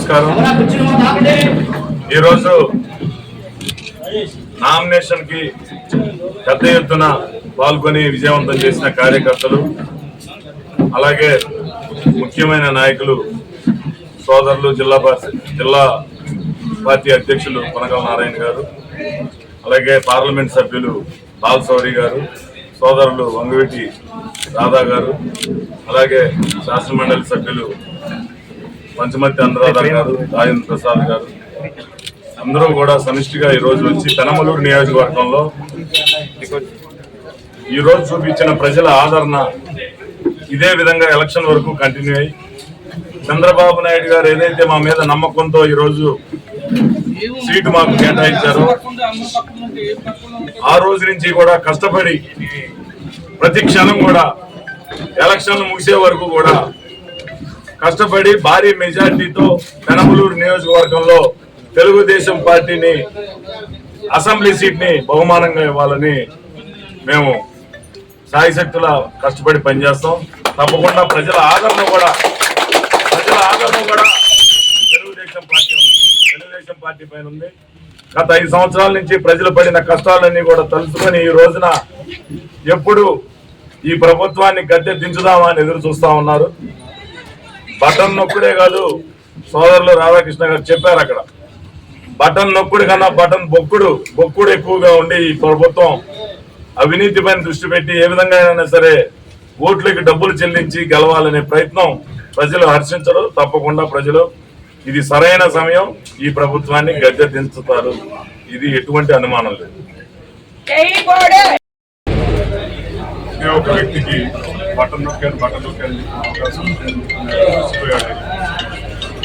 నమస్కారం. ఈరోజు నామినేషన్కి పెద్ద ఎత్తున పాల్గొని విజయవంతం చేసిన కార్యకర్తలు అలాగే ముఖ్యమైన నాయకులు సోదరులు జిల్లా పార్టీ జిల్లా పార్టీ అధ్యక్షులు కొనగల నారాయణ గారు అలాగే పార్లమెంట్ సభ్యులు బాలసౌరి గారు సోదరులు వంగవీటి రాధా గారు అలాగే శాసనమండలి సభ్యులు పంచమతి అనురాధ గారు రాజేంద్ర ప్రసాద్ గారు. అందరూ కూడా సమిష్టిగా ఈ రోజు వచ్చి పెనమలూరు నియోజకవర్గంలో ఈ రోజు చూపించిన ప్రజల ఆదరణ ఇదే విధంగా ఎలక్షన్ వరకు కంటిన్యూ అయ్యి చంద్రబాబు నాయుడు గారు ఏదైతే మా మీద నమ్మకంతో ఈరోజు సీటు మాకు కేటాయించారో ఆ రోజు నుంచి కూడా కష్టపడి ప్రతి క్షణం కూడా ఎలక్షన్ ముగిసే వరకు కూడా కష్టపడి భారీ మెజార్టీతో పెనమలూరు నియోజకవర్గంలో తెలుగుదేశం పార్టీని అసెంబ్లీ సీట్ని బహుమానంగా ఇవ్వాలని మేము సాయశక్తుల కష్టపడి పనిచేస్తాం. తప్పకుండా ప్రజల ఆదరణ కూడా ప్రజల ఆదరణ కూడా తెలుగుదేశం పార్టీ తెలుగుదేశం పార్టీ పైన ఉంది. గత ఐదు సంవత్సరాల నుంచి ప్రజలు పడిన కష్టాలన్నీ కూడా తలుచుకొని ఈ రోజున ఎప్పుడు ఈ ప్రభుత్వాన్ని గద్దె దించుదామా అని ఎదురు చూస్తా ఉన్నారు. బటన్ నొక్కుడే కాదు సోదరులు రాధాకృష్ణ గారు చెప్పారు అక్కడ. బటన్ నొక్కుడు కన్నా బటన్ బొక్కుడు బొక్కుడు ఎక్కువగా ఉండి ఈ ప్రభుత్వం అవినీతి పైన దృష్టి పెట్టి ఏ విధంగా అయినా సరే ఓట్లకి డబ్బులు చెల్లించి గెలవాలనే ప్రయత్నం ప్రజలు హర్షించరు తప్పకుండా ప్రజలు. ఇది సరైన సమయం ఈ ప్రభుత్వాన్ని గద్దె దించుతారు ఇది ఎటువంటి అనుమానం లేదు. ఒక వ్యక్తికి బటన్ నొక్కాను బటన్ నొక్కాను అవకాశం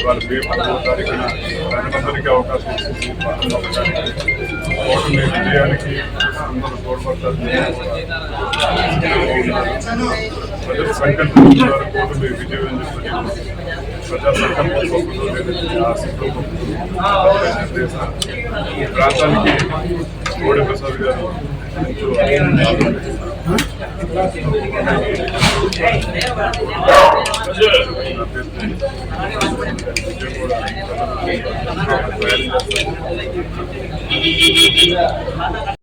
వాళ్ళ మే పదమూడు తారీఖున ప్రజలందరికీ అవకాశం ఇస్తుంది బటన్ నొక్కడానికి ఓటు విజయానికి అందరూ తోడ్పడతారు ప్రజలు సంకల్పించుకున్నారు కోర్టు మీరు విజయం చెప్పి ప్రజా సంకల్పంతో లేదని ఆశతో ఈ ప్రాంతానికి కోడి ప్రసాద్ గారు ఎంతో ఆదరణ Kita 个